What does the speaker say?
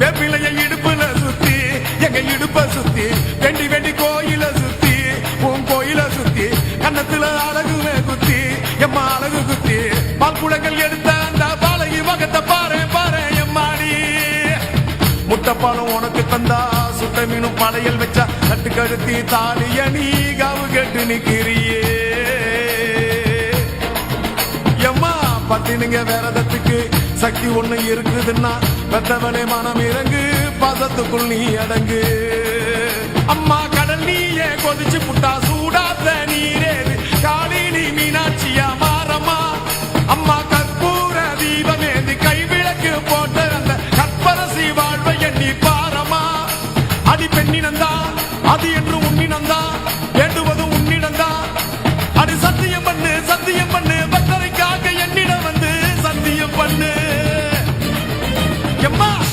வெப்பிலைய இடுப்புல சுத்தி எங்க இடுப்ப சுத்தி வெண்டி வெண்டி கோயில சுத்தி உன் கோயில சுத்தி கன்னத்துல அழகு குத்தி எம்மா அழகு குத்தி பால்குடங்கள் எடுத்த அந்த பாலகி மகத்தை பாரு பாரு எம்மாடி. முட்டப்பாலும் உனக்கு தந்தா சுட்ட மீனும் படையல் வச்சா தட்டு கழுத்தி தாலிய நீ காவு கெட்டு நிக்கிறியே. எம்மா பத்தினுங்க வேறதத்துக்கு சக்தி ஒண்ணு இருக்குதுன்னா பெத்தவனே மனம் இறங்கு பாசத்துக்குள் நீ அடங்கு. அம்மா கடல் நீயே கொதிச்சு புட்டா சூடாத்த நீரேது காலினி மீனாட்சியா மாறம்மா. அம்மா கற்பூர தீபம் தீபமேந்தி கைவிளக்கு போட்ட அந்த கற்பரசி வாழ்வை எண்ணி பாரமா அடி பெண்ணினந்தா அது என்று your.